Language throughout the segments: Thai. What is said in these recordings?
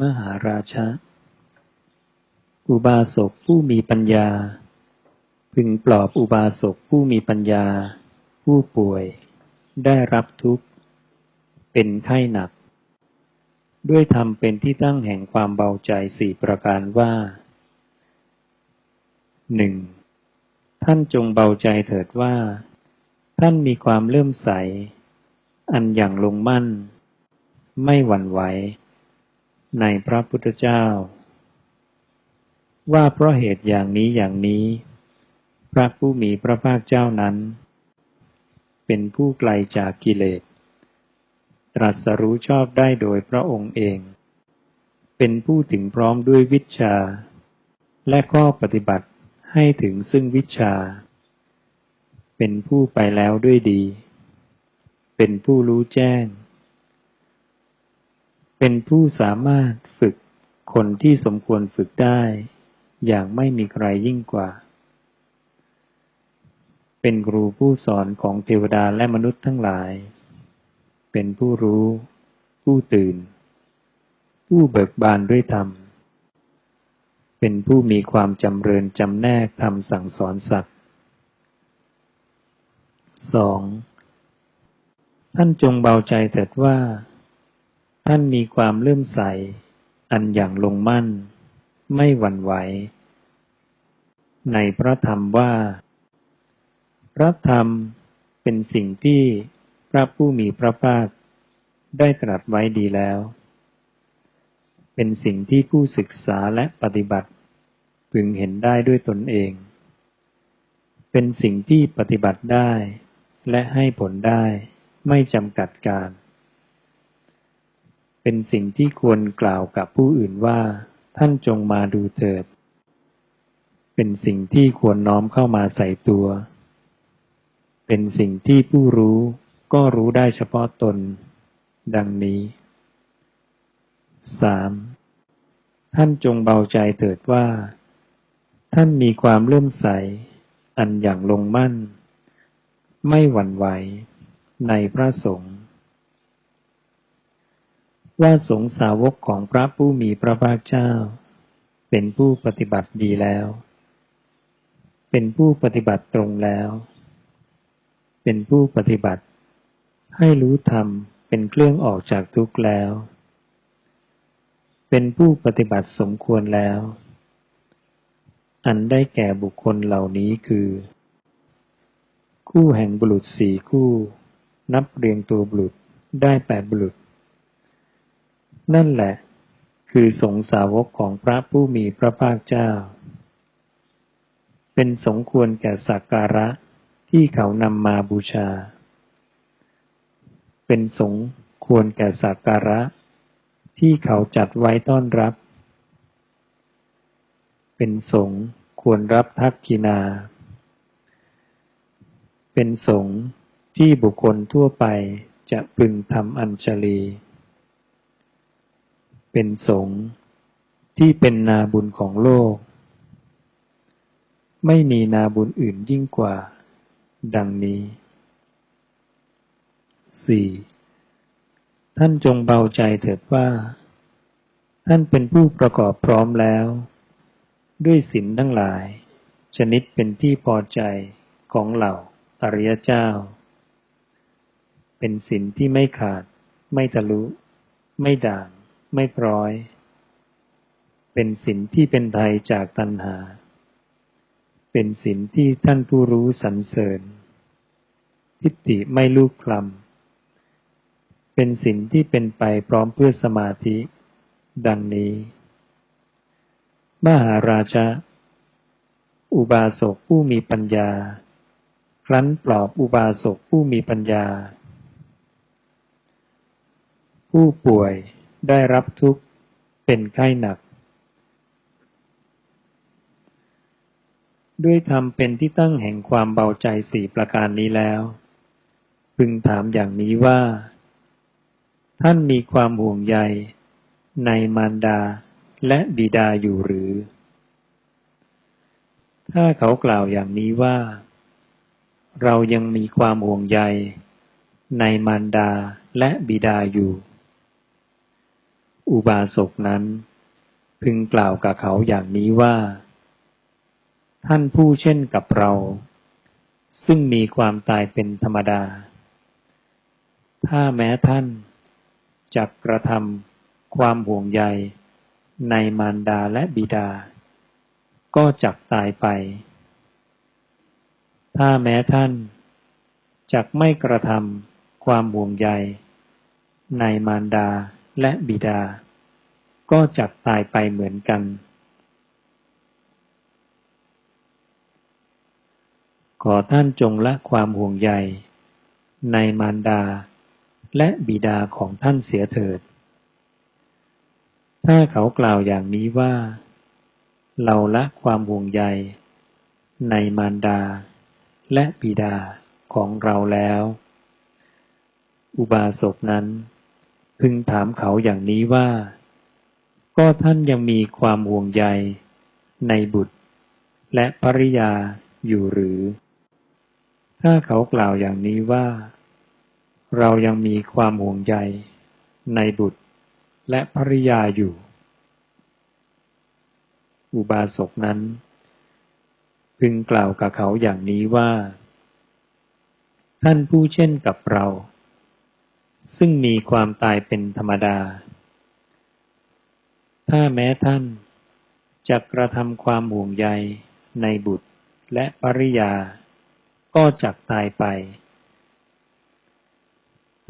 มหาราชะ อุบาสกผู้มีปัญญา พึงปลอบอุบาสกผู้มีปัญญา ผู้ป่วย ได้รับทุกข์ เป็นไข้หนัก ด้วยธรรมเป็นที่ตั้งแห่งความเบาใจสี่ประการว่าหนึ่งท่านจงเบาใจเถิดว่า ท่านมีความเลื่อมใส อันอย่างลงมั่น ไม่หวั่นไหว ในพระพุทธเจ้า ว่าเพราะเหตุอย่างนี้อย่างนี้ พระผู้มีพระภาคเจ้านั้น เป็นผู้ไกลจากกิเลส ตรัสรู้ชอบได้โดยพระองค์เอง เป็นผู้ถึงพร้อมด้วยวิชา และข้อปฏิบัติให้ถึงซึ่งวิชา เป็นผู้ไปแล้วด้วยดี เป็นผู้รู้แจ้ง เป็นผู้สามารถฝึกคนที่สมควรฝึกได้ อย่างไม่มีใครยิ่งกว่า เป็นครูผู้สอนของเทวดาและมนุษย์ทั้งหลาย เป็นผู้รู้ ผู้ตื่น ผู้เบิกบานด้วยธรรม เป็นผู้มีความจำเริญจำแนกทำสั่งสอนสัตว์สองท่านจงเบาใจเถิดว่า ท่านมีความเลื่อมใส อันอย่างลงมั่น ไม่หวั่นไหว ในพระธรรมว่า พระธรรมเป็นสิ่งที่พระผู้มีพระภาคได้ตรัสไว้ดีแล้ว เป็นสิ่งที่ผู้ศึกษาและปฏิบัติ พึงเห็นได้ด้วยตนเอง เป็นสิ่งที่ปฏิบัติได้ และให้ผลได้ไม่จำกัดการ เป็นสิ่งที่ควรกล่าวกับผู้อื่นว่า ท่านจงมาดูเถิด เป็นสิ่งที่ควรน้อมเข้ามาใส่ตัว เป็นสิ่งที่ผู้รู้ก็รู้ได้เฉพาะตน ดังนี้สามท่านจงเบาใจเถิดว่า ท่านมีความเลื่อมใส อันอย่างลงมั่น ไม่หวั่นไหวในพระสงฆ์ ว่าสงสาวกของพระผู้มีพระภาคเจ้า เป็นผู้ปฏิบัติดีแล้ว เป็นผู้ปฏิบัติตรงแล้ว เป็นผู้ปฏิบัติ ให้รู้ธรรมเป็นเครื่องออกจากทุกข์แล้ว เป็นผู้ปฏิบัติสมควรแล้ว อันได้แก่บุคคลเหล่านี้คือ คู่แห่งบุรุษสี่คู่ นับเรียงตัวบุรุษได้แปดบุรุษ นั่นแหละ คือสงสาวกของพระผู้มีพระภาคเจ้า เป็นสมควรแก่สักการะที่เขานำมาบูชา เป็นสงควรแก่สักการะ ที่เขาจัดไว้ต้อนรับ เป็นสงควรรับทักกินา เป็นสงที่บุคคลทั่วไปจะพึงทำอัญชลี เป็นสงฆ์ที่เป็นนาบุญของโลก ไม่มีนาบุญอื่นยิ่งกว่า ดังนี้สี่ท่านจงเบาใจเถิดว่า ท่านเป็นผู้ประกอบพร้อมแล้ว ด้วยศีลทั้งหลาย ชนิดเป็นที่พอใจของเหล่าอริยเจ้า เป็นศีลที่ไม่ขาด ไม่ทะลุ ไม่ด่าง ไม่พร้อย เป็นศีลที่เป็นไทยจากตัณหา เป็นศีลที่ท่านผู้รู้สรรเสริญ ทิฏฐิไม่ลูกคลำเป็นสิ่งที่เป็นไปพร้อมเพื่อสมาธิ ดังนี้ มหาราชาอุบาสกผู้มีปัญญา ครั้นปลอบอุบาสกผู้มีปัญญา ผู้ป่วย ได้รับทุกข์เป็นไข้หนัก ด้วยธรรมเป็นที่ตั้งแห่งความเบาใจสี่ประการนี้แล้ว พึงถามอย่างนี้ว่า ท่านมีความห่วงใยในมารดาและบิดาอยู่หรือ ถ้าเขากล่าวอย่างนี้ว่า เรายังมีความห่วงใยในมารดาและบิดาอยู่ อุบาสกนั้น พึงกล่าวกับเขาอย่างนี้ว่า ท่านผู้เช่นกับเรา ซึ่งมีความตายเป็นธรรมดา ถ้าแม้ท่านจักกระทำความห่วงใยในมารดาและบิดา ก็จักตายไป ถ้าแม้ท่านจักไม่กระทำความห่วงใยในมารดา และบิดา ก็จักตายไปเหมือนกัน ขอท่านจงละความห่วงใยในมารดา และบิดาของท่านเสียเถิด ถ้าเขากล่าวอย่างนี้ว่า เราละความห่วงใยในมารดา และบิดาของเราแล้ว อุบาสกนั้น พึงถามเขาอย่างนี้ว่า ก็ท่านยังมีความห่วงใย ในบุตร และภริยาอยู่หรือ ถ้าเขากล่าวอย่างนี้ว่า เรายังมีความห่วงใย ในบุตร และภริยาอยู่ อุบาสกนั้น พึงกล่าวกับเขาอย่างนี้ว่า ท่านผู้เช่นกับเรา ซึ่งมีความตายเป็นธรรมดา ถ้าแม้ท่านจะกระทำความห่วงใยในบุตรและปริยา ก็จักตายไป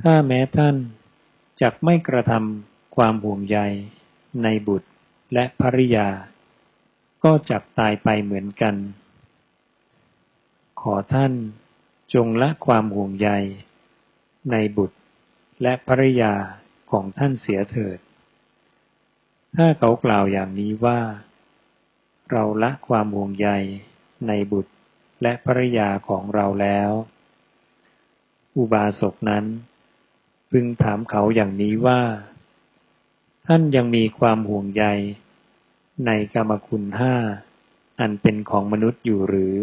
ถ้าแม้ท่านจักไม่กระทำความห่วงใยในบุตรและภริยา ก็จักตายไปเหมือนกัน ขอท่านจงละความห่วงใยในบุตร และภริยาของท่านเสียเถิด ถ้าเขากล่าวอย่างนี้ว่า เราละความห่วงใยในบุตรและภริยาของเราแล้ว อุบาสกนั้น พึงถามเขาอย่างนี้ว่า ท่านยังมีความห่วงใยในกรรมคุณห้าอันเป็นของมนุษย์อยู่หรือ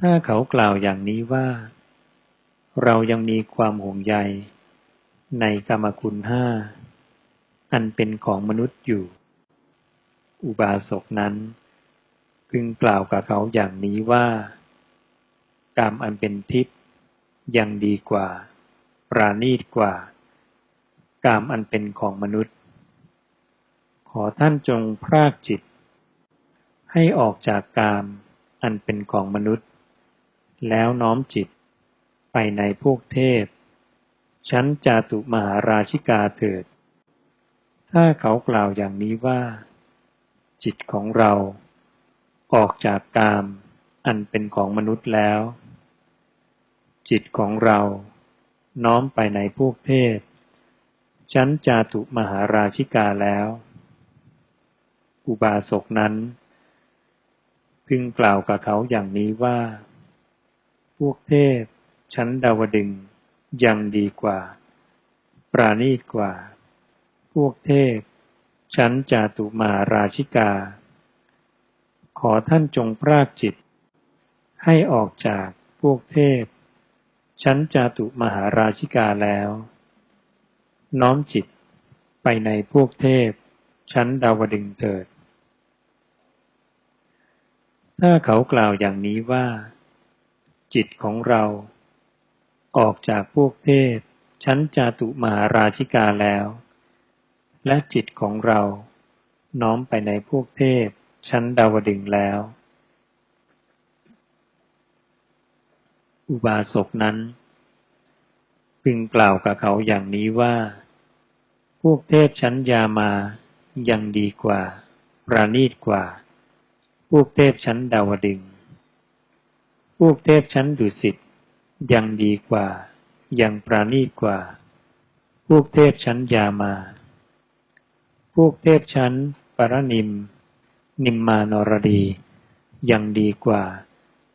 ถ้าเขากล่าวอย่างนี้ว่า เรายังมีความห่วงใย ในกรรมคุณห้า อันเป็นของมนุษย์อยู่ อุบาสกนั้น พึงกล่าวกับเขาอย่างนี้ว่า กรรมอันเป็นทิพย์ยังดีกว่า ปราณีตกว่า กรรมอันเป็นของมนุษย์ ขอท่านจงพรากจิต ให้ออกจากกรรมอันเป็นของมนุษย์ แล้วน้อมจิตไปในพวกเทพ ชั้นจาตุมหาราชิกาเถิด ถ้าเขากล่าวอย่างนี้ว่า จิตของเราออกจากกามอันเป็นของมนุษย์แล้ว จิตของเราน้อมไปในพวกเทพ ชั้นจาตุมหาราชิกาแล้ว อุบาสกนั้น พึงกล่าวกับเขาอย่างนี้ว่า พวกเทพ ชั้นดาวดึงยังดีกว่า ปราณีตกว่า พวกเทพ ชั้นจาตุมาราชิกา ขอท่านจงพรากจิต ให้ออกจากพวกเทพ ชั้นจาตุมหาราชิกาแล้ว น้อมจิตไปในพวกเทพ ชั้นดาวดึงเถิด ถ้าเขากล่าวอย่างนี้ว่า จิตของเรา ออกจากพวกเทพ ชั้นจาตุมหาราชิกาแล้ว และจิตของเรา น้อมไปในพวกเทพ ชั้นดาวดึงแล้ว อุบาสกนั้น พึงกล่าวกับเขาอย่างนี้ว่า พวกเทพชั้นยามายังดีกว่า ประณีตกว่า พวกเทพชั้นดาวดึง พวกเทพชั้นดุสิตยังดีกว่า ยังปราณีตกว่า พวกเทพชั้นยามา พวกเทพชั้นปรนิม นิมมานรดี ยังดีกว่า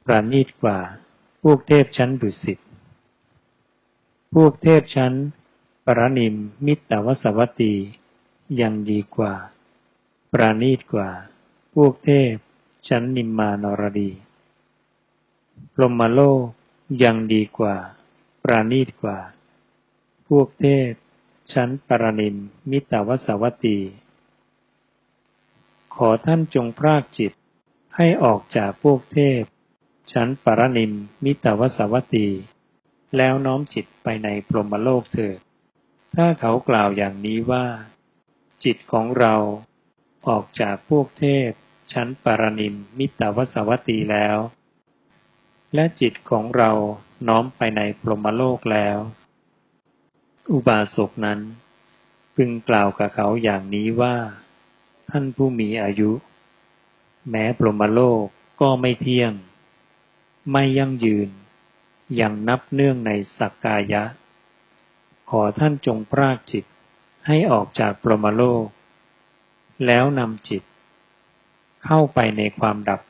ปราณีตกว่า พวกเทพชั้นดุสิตพวกเทพชั้น ปรนิมมิตรวสวัตียังดีกว่า ปราณีตกว่า พวกเทพชั้นนิมมานรดี พรหมโลกยังดีกว่า ปราณีตกว่า พวกเทพ ชั้นปรนิมมิตาวสวัตตีขอท่านจงพรากจิตให้ออกจากพวกเทพ ชั้นปรนิมมิตาวสวัตตี แล้วน้อมจิตไปในพรหมโลกเถิด ถ้าเขากล่าวอย่างนี้ว่า จิตของเราออกจากพวกเทพ ชั้นปรนิมมิตาวสวัตตีแล้ว และจิตของเราน้อมไปในพรหมโลกแล้ว อุบาสกนั้น พึงกล่าวกับเขาอย่างนี้ว่า ท่านผู้มีอายุ แม้พรหมโลกก็ไม่เที่ยง ไม่ยั่งยืนยังนับเนื่องในสักกายะ ขอท่านจงพรากจิตให้ออกจากพรหมโลก แล้วนำจิต เข้าไปในความดับ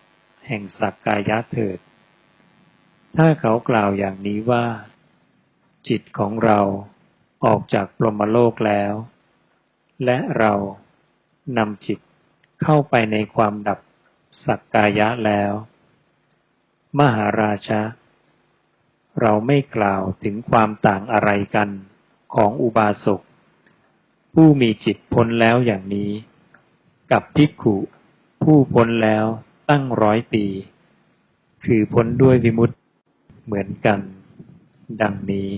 แห่งสักกายะเถิด ถ้าเขากล่าวอย่างนี้ว่า จิตของเราออกจากพรมโลกแล้ว และเรานำจิตเข้าไปในความดับสักกายะแล้ว มหาราชะ เราไม่กล่าวถึงความต่างอะไรกันของอุบาสกผู้มีจิตพ้นแล้วอย่างนี้ กับภิกขุผู้พ้นแล้วตั้งร้อยปี คือพ้นด้วยวิมุตติ เหมือนกัน ดังนี้